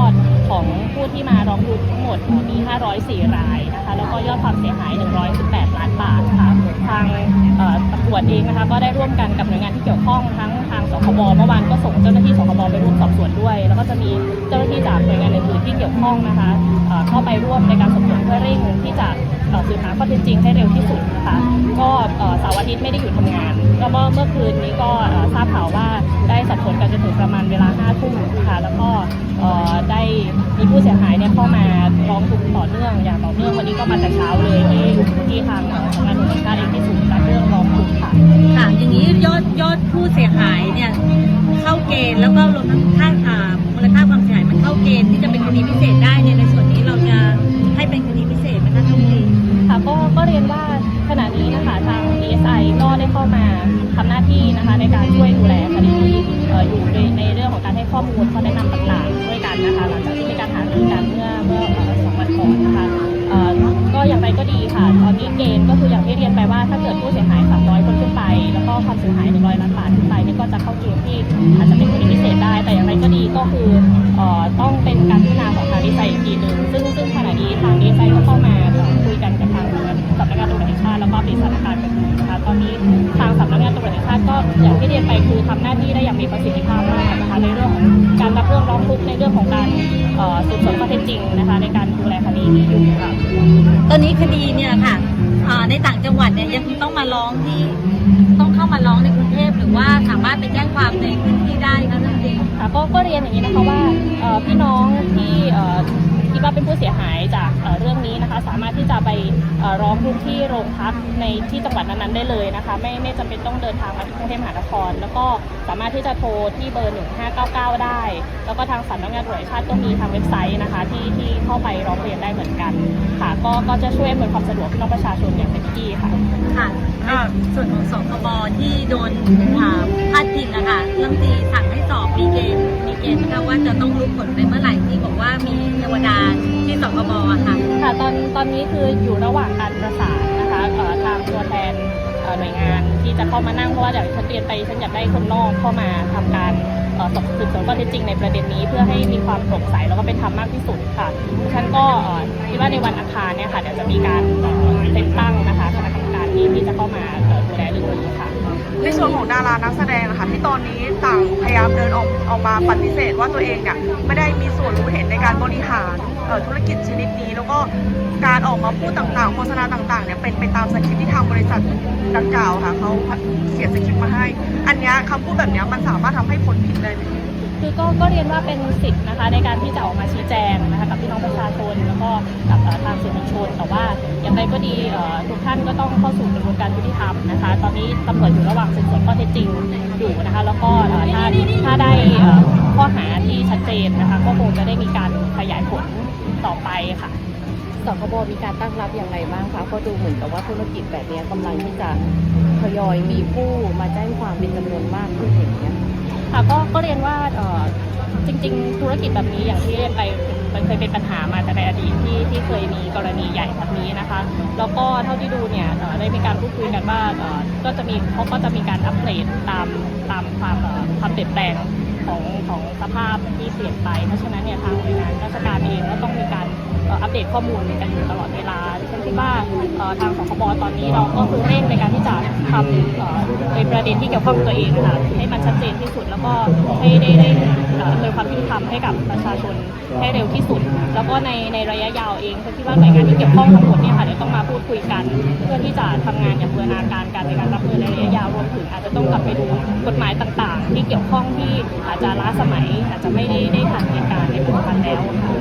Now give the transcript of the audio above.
อดของผู้ที่มาร้องทุกข์ทั้งหมดมี 504 รายนะคะ แล้วก็ยอดความเสียหาย 118 ล้านบาทค่ะ ทางตำรวจเองนะคะก็ได้ร่วมกันกับหน่วยงานที่เกี่ยวข้องทั้งทางสคบเมื่อวานก็ส่งเจ้าหน้าที่สคบไปร่วมสอบสวนด้วย แล้วก็จะมีเจ้าหน้าที่จากหน่วยงานอื่นที่เกี่ยวข้องนะคะเข้าไปร่วมในการสอบสวนเพื่อเร่งที่จะสืบหาข้อเท็จจริงให้เร็วที่สุดนะคะ ก็เสาร์อาทิตย์ไม่ได้หยุดทำงานก็เมื่อเมื่อคืนนี้ก็ทราบข่าวว่า ถึงประมาณเวลา5ทุ่มค่ะแล้วก็เอ่อได้มีผู้เสียหายเนี่ยเข้ามาร้องทุกข์ต่อเนื่องอย่างต่อเนื่องวันนี้ก็มาแต่เช้าเลยที่ที่ทางเอ่อสำนักงานตำรวจแห่งชาติเองที่ศูนย์รับเรื่องร้องทุกข์ค่ะค่ะอย่างนี้ยอดยอดผู้เสียหายเนี่ยเข้าเกณฑ์แล้วก็รวมทั้งค่าอ่ามูลค่าความเสียหายมันเข้าเกณฑ์ที่จะเป็นคดีพิเศษได้เนี่ยในส่วนนี้เราจะให้เป็นคดีพิเศษไหมคะท่านดีค่ะก็ก็เรียนว่า ขณะนี้นะคะทาง DSI ก็ได้เข้ามาทำหน้าที่นะคะในการช่วยดูแลคดีอยู่ในในเรื่องของการให้ข้อมูลข้อแนะนำต่าง ก็ดีค่ะ ตอนนี้เกณฑ์ก็คืออย่างที่เรียนไปว่าถ้าเกิดผู้เสียหาย 300 คนขึ้นไป แล้วก็ความเสียหาย 100 ล้านบาทขึ้นไปเนี่ยก็จะเข้าเกณฑ์ที่อาจจะเป็นคดีพิเศษได้ แต่อย่างไรก็ดีก็คือเอ่อต้องเป็นการพิจารณาของทางดีไซน์อีกทีหนึ่งซึ่งซึ่งขณะนี้ทางดีไซน์ก็เข้ามาคุยกันกับทางสำนักงานตำรวจแห่งชาติแล้วก็มีสถานการณ์กันอยู่นะคะตอนนี้ทางสำนักงานตำรวจแห่งชาติก็อย่างที่เรียนไปคือทำหน้าที่ได้อย่างมีประสิทธิภาพมาก สืบสวนข้อเท็จจริงนะคะในการดูแลคดีนี้อยู่ค่ะตอนนี้คดีเนี่ยค่ะอ่าในต่างจังหวัดเนี่ยยังต้องมาร้องที่ต้องเข้ามาร้องในกรุงเทพหรือว่าสามารถไปแจ้งความในพื้นที่ได้คะท่านดีค่ะก็ก็เรียนอย่างนี้นะคะว่าเอ่อพี่น้องที่ เอ่อคิดว่าเป็นผู้เสียหายจากเรื่องนี้นะคะ สามารถที่จะไปร้องทุกข์ที่โรงพักในที่จังหวัดนั้นๆได้เลยนะคะ ไม่ไม่จำเป็นต้องเดินทางมาที่กรุงเทพมหานคร แล้วก็สามารถที่จะโทรที่เบอร์ 1599 ได้ แล้วก็ทางสำนักงานตรวจชาติก็มีทางเว็บไซต์นะคะ ที่ที่เข้าไปร้องเรียนได้เหมือนกันค่ะ ก็ก็จะช่วยอำนวยความสะดวกพี่น้ประชาชนอย่างเต็มที่ค่ะค่ะส่วนของสคบที่โดนพาดพิงอะคะเรื่องตีสั่งให้ นี้คืออยู่ระหว่างการประสานนะคะเอ่อทางตัวแทนเอ่อหน่วยงานที่จะเข้ามานั่งเพราะว่าอย่างฉันเรียนไปฉันอยากได้คนนอกเข้ามาทำการเอ่อสอบสืบสวนข้อเท็จจริงในประเด็นนี้เพื่อให้มีความโปร่งใสแล้วก็เป็นธรรมมากที่สุดค่ะฉันก็เอ่อคิดว่าในวันอังคารเนี่ยค่ะเดี๋ยวจะมีการเซ็นตั้งนะคะคณะกรรมการที่ที่จะ อ่อดูแลเรื่องนี้ค่ะ ในส่วนของดารานักแสดงอะค่ะที่ตอนนี้ต่างพยายามเดินออกออกมาปฏิเสธว่าตัวเองเนี่ยไม่ได้มีส่วนรู้เห็นในการบริหารเอ่อธุรกิจชนิดนี้ แล้วก็การออกมาพูดต่างๆโฆษณาต่างๆเนี่ยเป็นไปตามสคริปต์ที่ทางบริษัทดังกล่าวค่ะเขาเขียนสคริปต์มาให้ อันเนี้ยคำพูดแบบเนี้ยมันสามารถทำให้ผลผิดได้ไหมคือก็ก็เรียนว่าเป็นสิทธิ์นะคะในการที่จะออกมาชี้แจงนะคะกับพี่น้องประชาชนแล้วก็กับทางสื่อมวลชน แต่ว่าอย่างไรก็ดีทุกท่าน ก็ต้องเข้าสู่กระบวนการยุติธรรมนะคะ ตอนนี้ตำรวจอยู่ระหว่างสืบสวนข้อเท็จจริงอยู่นะคะ แล้วก็เอ่อถ้าถ้าได้เอ่อข้อหาที่ชัดเจนนะคะ ก็คงจะได้มีการขยายผลต่อไปค่ะสคบมีการตั้งรับอย่างไรบ้างคะเพราะดูเหมือนกับว่าธุรกิจแบบนี้กำลังที่จะทยอยมีผู้มาแจ้งความเป็นจำนวนมากขึ้นอย่างเงี้ยค่ะก็ก็เรียนว่าเอ่อจริง ๆ ธุรกิจแบบนี้อย่างที่เรียนไป มันเคยเป็นปัญหามาแต่ในอดีตที่ที่เคยมีกรณีใหญ่แบบนี้นะคะ แล้วก็เท่าที่ดูเนี่ยได้มีการพูดคุยกันว่าก็จะมีเขาก็จะมีการอัปเดตตามตามความความเปลี่ยนแปลง ของของสภาพที่เปลี่ยนไป เพราะฉะนั้นเนี่ยทางหน่วยงานราชการเองก็ต้องมีการอัปเดตข้อมูลกันอยู่ตลอดเวลาฉันคิดว่าเอ่อทางสคบตอนนี้เราก็คือเร่งในการที่จะทำเอ่อในประเด็นที่เกี่ยวข้องตัวเองนะคะให้มันชัดเจนที่สุดแล้วก็ให้ได้ได้เอ่ออำนวยความยุติธรรมให้กับประชาชนให้เร็วที่สุด แล้วก็ในในระยะยาวเองฉันคิดว่าหน่วยงานที่เกี่ยวข้องทั้งหมดเนี่ยค่ะเดี๋ยวต้องมาพูดคุยกัน เพื่อที่จะทำงานอย่างบูรณาการกันในการรับมือในระยะย รวมถึงอาจจะต้องกลับไปดูกฎหมายต่าง ๆ ที่เกี่ยวข้องที่อาจจะล้าสมัยอาจจะไม่ได้ได้ทันเหตุการณ์ในปัจจุบันแล้วค่ะ